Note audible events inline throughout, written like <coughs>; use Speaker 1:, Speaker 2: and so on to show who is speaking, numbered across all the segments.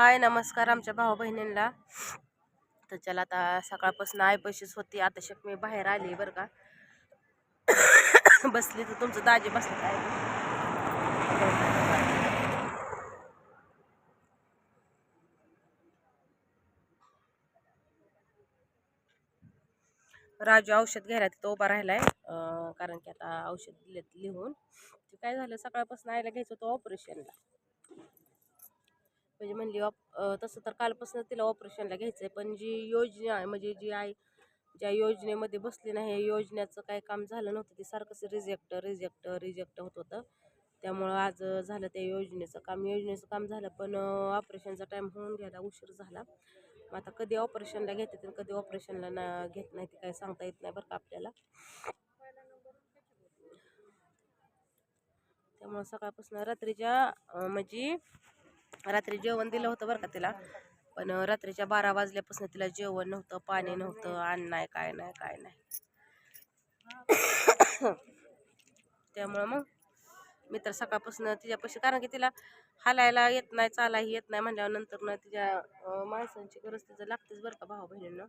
Speaker 1: हाय नमस्कार आमच्या भाऊ बहिणींना तर चला आता सकाळपासून आयपशीच होती. आता शक मी बाहेर आली बरं का. <coughs> बसली तर तुमचं दाजी बसलं काय? राजू औषध घ्यायला तिथं उभा राहिलाय. कारण की आता औषध दिलेत लिहून. ते काय झालं? सकाळपासून आईला घ्यायचं होतं ऑपरेशनला म्हणजे म्हणली ऑप तसं तर कालपासून तिला ऑपरेशनला घ्यायचं आहे पण जी योजना आहे म्हणजे जी आई ज्या योजनेमध्ये बसली नाही योजनेचं काही काम झालं नव्हतं ते सारखंच रिजेक्ट रिजेक्ट रिजेक्ट होत होतं. त्यामुळं आज झालं त्या योजनेचं काम. योजनेचं काम झालं पण ऑपरेशनचा टाईम होऊन गेला उशीर झाला. मग आता कधी ऑपरेशनला घेतात आणि कधी ऑपरेशनला ना घेत नाही ते काय सांगता येत नाही बरं का आपल्याला. त्यामुळं सकाळपासून रात्रीच्या म्हणजे रात्री जेवण दिलं होतं बरं का तिला. पण रात्रीच्या बारा वाजल्यापासून तिला जेवण नव्हतं पाणी नव्हतं अन्न नाही काय नाही काय नाही. त्यामुळं मग मी तर सकाळपासून तिच्यापाशी कारण की तिला हालायला येत नाही चालायही येत नाही म्हणल्यावर नंतर ना तिच्या माणसांची गरज तिचं लागतेच बरं का भाऊ बहिणींना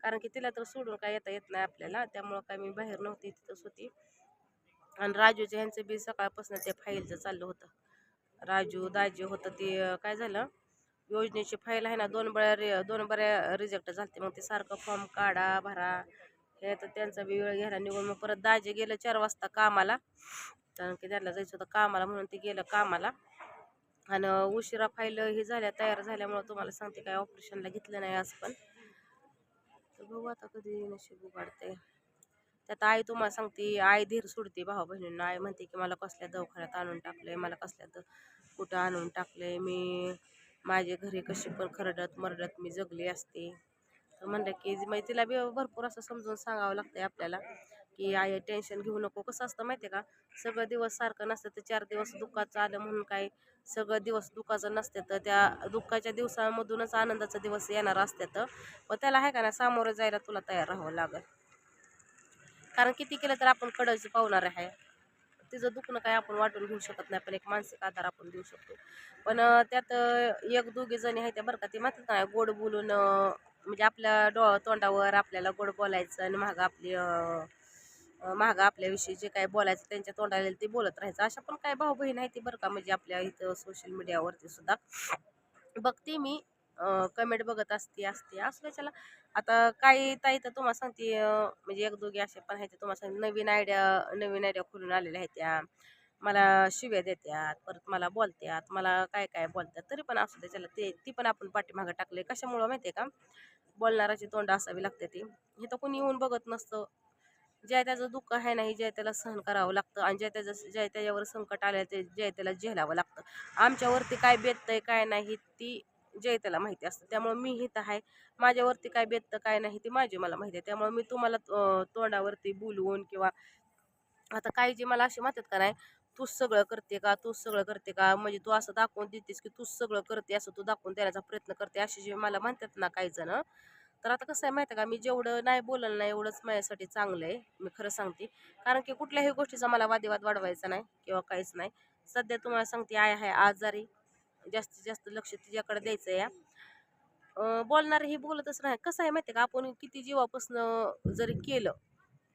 Speaker 1: कारण की तिला तर सोडून काय येता येत नाही आपल्याला त्यामुळं काय मी बाहेर नव्हती तिथंच होती. आणि राजूच्या ह्यांचं बी सकाळपासून ते फाईलचं चाललं होतं. राजू दाजी होतं ते काय झालं? योजनेची फाईल आहे ना दोन बऱ्या रि दोन बऱ्या रिजेक्ट झालते. मग ते सारखं फॉर्म काढा भरा. हे तर त्यांचा बी वेळ घ्यायला निघून मग परत दाजी गेलं चार वाजता कामाला. कारण की त्यांना जायचं होतं कामाला म्हणून ते गेलं कामाला. आणि उशिरा फाईल हे झाल्या तयार झाल्यामुळं तुम्हाला सांगते काय ऑपरेशनला घेतलं नाही आज पण. तर बघू आता कधी नशीब उघडते त्यात आई तुम्हाला सांगते आई धीर सोडते भाऊ बहिणींना. आई म्हणते की मला कसल्या दवाखान्यात आणून टाकलंय मला कसल्या द कुठं आणून टाकलंय? मी माझ्या घरी कशी पण खरडत मरडत मी जगली असते. तर म्हणलं की मग म्हणजे तिला बी भरपूर असं समजून सांगावं लागतंय आपल्याला की आई टेन्शन घेऊ नको. कसं असतं माहिती आहे का सगळं दिवस सारखं नसतं तर चार दिवस दुःखाचं आलं म्हणून काय सगळं दिवस दुःखाचं नसते तर त्या दुःखाच्या दिवसामधूनच आनंदाचा दिवस येणार असते तर मग त्याला आहे का ना सामोरं जायला तुला तयार राहावं लागेल. कारण किती केलं तर आपण कडच पावणार आहे. तिचं दुखणं काय आपण वाटून घेऊ शकत नाही पण एक मानसिक आधार आपण देऊ शकतो. पण त्यात एक दोघे जणी आहेत त्या बरं का ते मात्र काय गोड बोलून म्हणजे आपल्या डो तोंडावर आपल्याला गोड बोलायचं आणि महाग आपली महाग आपल्याविषयी जे काय बोलायचं त्यांच्या तोंडाला ते बोलत राहायचं. अशा पण काय भाऊ बहीण आहे ती बरं का म्हणजे आपल्या इथं सोशल मीडियावरती सुद्धा. बघते मी. कमेंट बघत असते असते असं त्याला आता काही ताई तर तुम्हाला सांगते म्हणजे एक दोघी असे पण आहेत ते तुम्हाला सांगते नवीन आयडिया नवीन आयडिया खोलून आलेल्या आहेत त्या. मला शिव्या देतात परत मला बोलतात मला काय काय बोलतात तरी पण असू त्याच्याला ते ती पण आपण पाठीमागं टाकले कशामुळं माहिती आहे का? बोलणाराची तोंड असावी लागते ती. हे तर कोणी येऊन बघत नसतं. ज्या त्याचं दुःख आहे नाही ज्या त्याला सहन करावं लागतं आणि ज्या त्याचं ज्या त्याच्यावर संकट आलं ते ज्या त्याला झेलावं लागतं. आमच्यावरती काय बेततंय काय नाही ती जय त्याला माहिती असतं. त्यामुळं मी हित आहे. माझ्यावरती काय बेततं काय नाही ती माझी मला माहिती आहे. त्यामुळं मी तुम्हाला तोंडावरती बोलवून किंवा आता काही जे मला असे म्हणतात का नाही तूच सगळं करते का? तूच सगळं करते का? म्हणजे तू असं दाखवून देतेस की तूच सगळं करते असं तू दाखवून देण्याचा प्रयत्न करते असे जे मला म्हणतात ना काही जण. तर आता कसं आहे माहिती आहे का? मी जेवढं नाही बोललं नाही एवढंच माझ्यासाठी चांगलं आहे. मी खरं सांगते. कारण की कुठल्याही गोष्टीचा मला वादविवाद वाढवायचा नाही किंवा काहीच नाही. सध्या तुम्हाला सांगते आय आहे आजारी. जास्तीत जास्त लक्ष तिच्याकडे द्यायचं या अं, बोलणारे हे बोलतच नाही. कसं आहे माहिती आहे का? आपण किती जीवापासनं जरी केलं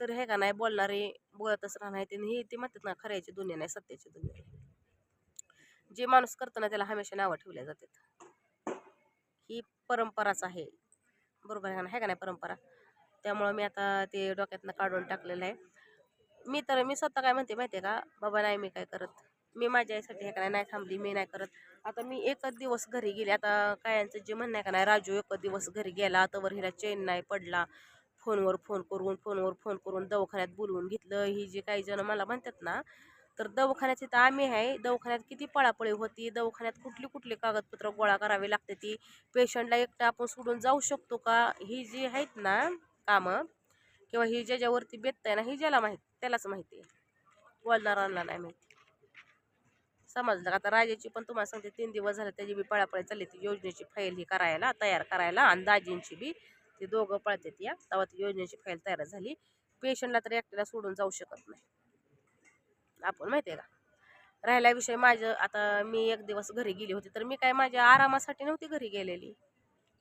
Speaker 1: तर हे का नाही बोलणारे बोलतच राहणार ते हे ते म्हणतात ना खऱ्याची दुनिया नाही सत्याची दुनिया जे माणूस करताना त्याला हमेशा नावं ठेवल्या जातात. ही परंपराच आहे. बरोबर आहे ना आहे का नाही परंपरा? त्यामुळं मी आता ते डोक्यातनं काढून टाकलेलं आहे. मी तर मी स्वतः काय म्हणते माहिती आहे का? बाबा नाही मी काय करत. मी माझ्या आईसाठी हे का नाही थांबली मी नाही करत. आता मी एकच दिवस घरी गेले. आता कायांचं जे म्हणणं आहे का नाही राजू एकच दिवस घरी गेला. तवर हिला चेन नाही पडला. फोनवर फोन करून फोनवर फोन करून दवाखान्यात बोलवून घेतलं. ही जे काही जण मला म्हणतात ना तर दवाखान्यात तर आम्ही आहे. दवाखान्यात किती पळापळी होती. दवाखान्यात कुठली कुठली कागदपत्र गोळा करावी लागते ती. पेशंटला एकटं आपण सोडून जाऊ शकतो का? ही जी आहेत ना कामं किंवा ही ज्याच्यावरती बेतत आहे ना ही ज्याला माहीत त्यालाच माहिती आहे. बोलणाऱ्यांना नाही माहिती. समजलं. का आता राजाची पण तुम्हाला सांगते तीन दिवस झाले त्याची बी पळापळी चालली. ती योजनेची फाईल ही करायला तयार करायला आणि दाजींची बी ती दोघं पळतात या. तेव्हा ती योजनेची फाईल तयार झाली. पेशंटला तर एकट्याला सोडून जाऊ शकत नाही. आपण माहिती आहे का? राहिला विषय माझं आता मी एक दिवस घरी गेली होती तर मी काय माझ्या आरामासाठी नव्हती घरी गेलेली.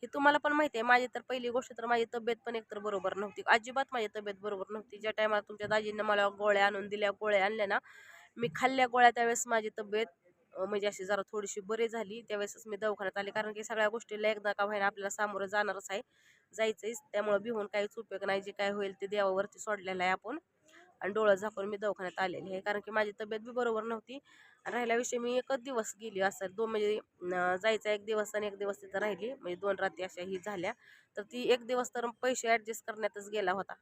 Speaker 1: हे तुम्हाला पण माहिती आहे माझी तर पहिली गोष्ट तर माझी तब्येत पण एकतर बरोबर नव्हती. अजिबात माझी तब्येत बरोबर नव्हती. ज्या टायमाला तुमच्या दाजींना मला गोळ्या आणून दिल्या गोळ्या आणल्या ना मी खाल्ल्या गोळ्या त्यावेळेस माझी तब्येत म्हणजे अशी जरा थोडीशी बरी झाली. त्यावेळेसच मी दवाखान्यात आले. कारण की सगळ्या गोष्टीला एकदा का व्हायला आपल्याला सामोरं जाणारच आहे जायचंच त्यामुळं भिवून काहीच उपयोग नाही. जे काय होईल ते देवावरती सोडलेलं आहे आपण. आणि डोळं झाकून मी दवाखान्यात आलेली आहे. कारण की माझी तब्येत बी बरोबर नव्हती. आणि राहिल्याविषयी मी एकच दिवस गेली असं. दोन म्हणजे जायचा एक दिवस आणि एक दिवस तिथं राहिली. म्हणजे दोन रात्री अशा ही झाल्या. तर ती एक दिवस तर पैसे ॲडजस्ट करण्यातच गेला होता.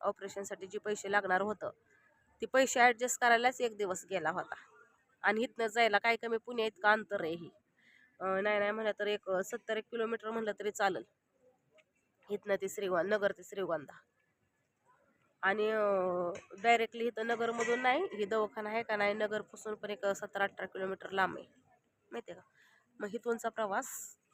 Speaker 1: ऑपरेशनसाठी जे पैसे लागणार होतं. ते पैसे ॲडजस्ट करायलाच एक दिवस गेला होता. आणि इथनं जायला काय कमी पुण्या इतकं अंतर आहे ही. नाही नाही म्हणलं तर एक सत्तर एक किलोमीटर म्हणलं तरी चालेल. इथनं ते श्रीगोंद नगर ते श्रीगोंदा. आणि डायरेक्टली इथं नगरमधून नाही ही दवाखाना आहे का नाही नगरपासून पण एक सतरा अठरा किलोमीटर लांब आहे. माहिती आहे का? मग इथूनचा प्रवास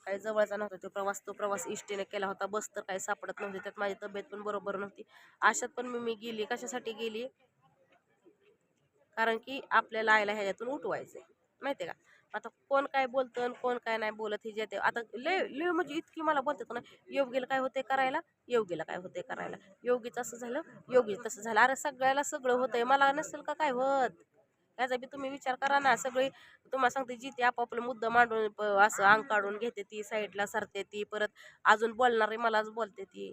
Speaker 1: काही जवळचा नव्हता तो प्रवास तो प्रवास इष्टीने केला होता. बस तर काही सापडत नव्हती त्यात माझी तब्येत पण बरोबर नव्हती. अशात पण मी मी गेली. कशासाठी गेली? कारण की आपल्याला आईला ह्याच्यातून उठवायचं आहे माहिती आहे का? आता कोण काय बोलतं आणि कोण काय नाही बोलत हे जे ते. आता लय लय म्हणजे इतकी मला बोलतात ना योगीला काय होते करायला? योगीला काय होते करायला? योगीचं असं झालं योगी तसं झालं. अरे सगळ्याला सगळं होतंय. मला नसेल का काय होत? याचा बी तुम्ही विचार करा ना. सगळी तुम्हाला सांगते जी ती आपापलं मुद्दा मांडून प- असं अंग काढून घेते ती साईडला सरते ती परत अजून बोलणारी मलाच बोलते ती.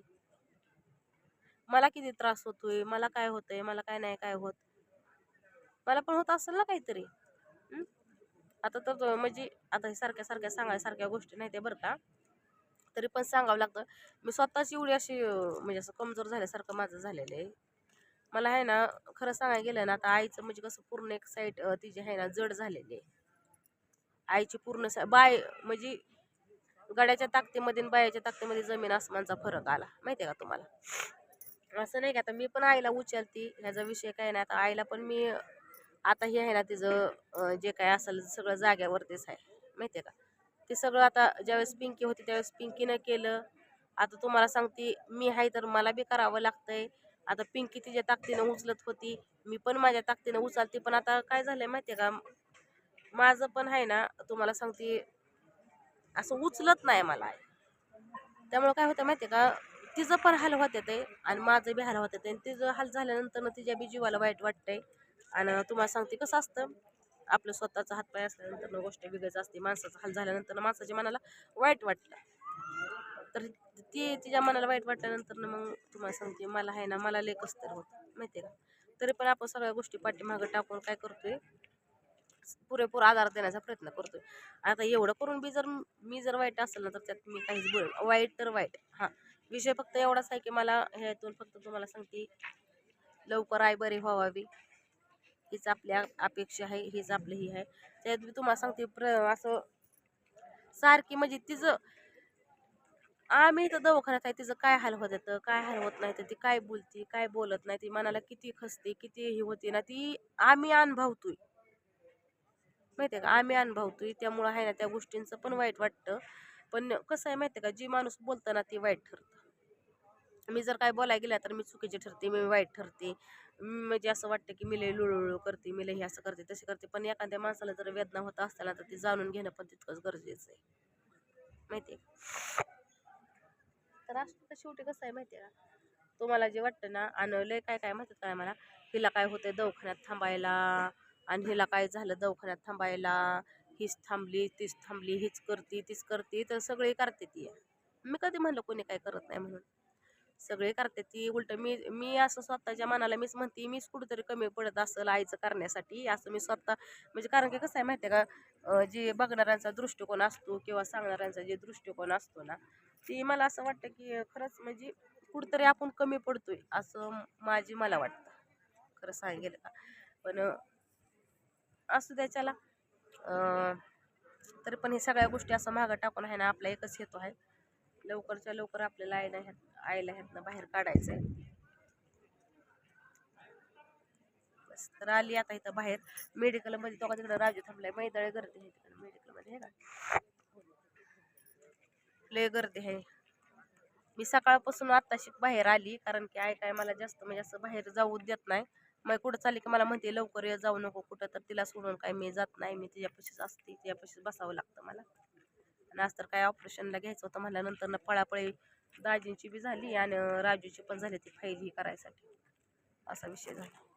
Speaker 1: मला किती त्रास होतोय? मला काय होतंय? मला काय नाही काय होत? मला पण होत असेल ना काहीतरी. आता तर म्हणजे आता हे सारख्या सारख्या सांगायसारख्या गोष्टी नाही ते बरं का. तरी पण सांगावं लागतं. मी स्वतःच एवढी अशी म्हणजे असं कमजोर झाल्यासारखं माझं झालेलं आहे. मला आहे ना खरं सांगायला गेलं ना आता आईचं म्हणजे कसं पूर्ण एक साईड तिची आहे ना जड झालेली आहे. आईची पूर्ण सा बाय म्हणजे गड्याच्या ताकदीमध्ये आणि बायाच्या ताकदीमध्ये जमीन आसमानचा फरक आला. माहिती आहे का तुम्हाला? असं नाही का आता मी पण आईला उचलती ह्याचा विषय काय नाही. आता आईला पण मी आता हे आहे ना तिचं जे काय असेल सगळं जाग्यावरतीच आहे. माहिती आहे का? ते सगळं आता ज्यावेळेस पिंकी होती त्यावेळेस पिंकीनं केलं. आता तुम्हाला सांगते मी आहे तर मला बी करावं लागतंय. आता पिंकी तिच्या ताकदीनं उचलत होती. मी पण माझ्या ताकदीनं उचलते. पण आता काय झालंय माहिती आहे का? माझं पण आहे ना तुम्हाला सांगते असं उचलत नाही मला. त्यामुळे काय होतं माहिती आहे का? तिचं पण हाल होत ते आणि माझं बी हाल होत ते आणि तिचं हाल झाल्यानंतर तिच्या बी जीवाला वाईट वाटतंय. आणि तुम्हाला सांगते कसं असतं आपलं स्वतःचा हातपाय असल्यानंतर गोष्ट वेगळीच असते. माणसाचा हाल झाल्यानंतर माणसाच्या मनाला वाईट वाटतं. तर ती तिच्या मनाला वाईट वाटल्यानंतर मग तुम्हाला सांगते मला आहे ना मला लेखच तर होतं माहिती आहे का? तरी पण आपण सगळ्या गोष्टी पाठीमागं टाकून काय करतोय पुरेपूर आधार देण्याचा प्रयत्न करतोय. आता एवढं करून बी जर मी जर वाईट असेल ना तर त्यात मी काहीच बोलेल वाईट तर वाईट. हां. विषय फक्त एवढाच आहे की मला ह्यातून फक्त तुम्हाला सांगते लवकर आई बरी व्हावावी हीच आपल्या अपेक्षा आहे हीच आपलं ही आहे. त्यात मी तुम्हाला सांगते प्र असं सारखी म्हणजे तिचं आम्ही इथं दवाखान्यात आहे तिचं काय हाल होत येतं काय हाल होत नाही तर ती काय बोलती काय बोलत नाही ती मनाला किती खसते किती ही होते ना ती आम्ही अनुभवतोय. माहिती आहे का? आम्ही अनुभवतोय त्यामुळं आहे ना त्या गोष्टींचं पण वाईट वाटतं. पण कसं आहे माहिती आहे का? जी माणूस बोलतं ना ती वाईट ठरतं. मी जर काय बोलायला गेल्या तर मी चुकीची ठरते मी वाईट ठरते. म्हणजे असं वाटतं की मी लई लुळूळू करते मी लई हे असं करते तसे करते. पण एखाद्या माणसाला जर वेदना होत असताना तर ती जाणून घेणं पण तितकंच गरजेचं आहे. माहिती आहे तर असं तर शेवटी कसं आहे माहिती आहे का? तुम्हाला जे वाटतं ना आणि लय काय काय माहिती काय मला हिला काय होतंय दवाखान्यात थांबायला आणि हिला काय झालं दवाखान्यात थांबायला हीच थांबली तीच थांबली हीच करते तीच करते तर सगळे करते ती. मी कधी म्हणलं कोणी काय करत नाही म्हणून? सगळे करते ती उलट मी मी असं स्वतःच्या मनाला मीच म्हणते मीच कुठेतरी कमी पडत असेल आईचं करण्यासाठी. असं मी स्वतः म्हणजे कारण की कसं आहे माहिती आहे का जे बघणाऱ्यांचा दृष्टिकोन असतो किंवा सांगणाऱ्यांचा जे दृष्टिकोन असतो ना ती मला असं वाटतं की खरंच म्हणजे कुठंतरी आपण कमी पडतोय असं माझी मला वाटतं. खरं सांगेल का? पण असू द्याच्याला तरी पण हे सगळ्या गोष्टी असं मागं टाकून आहे ना आपला एकच हेतू आहे. लवकरच्या लवकर आपल्याला आयला ह्यात आईला ह्यातनं बाहेर काढायचं आहे बस तर आली आता इथं बाहेर. मेडिकलमध्ये तो तिकडं राजू थांबलाय. मैदळे गर्दी आहे तिकडे. मेडिकलमध्ये आहे का? लय गर्दी आहे. मी सकाळपासून आत्ताशी बाहेर आली कारण की आई काय मला जास्त म्हणजे असं बाहेर जाऊ देत नाही. मग कुठं चालली की मला म्हणते लवकर ये जाऊ नको कुठं. तर तिला सोडून काय मी जात नाही. मी तिच्यापाशीच असते तिच्यापाशीच बसावं लागतं मला. आणि आज तर काय ऑपरेशनला घ्यायचं होतं मला नंतर ना पळापळी दाजींची बी झाली आणि राजूची पण झाली ती फाईल ही करायसाठी. असा विषय झाला.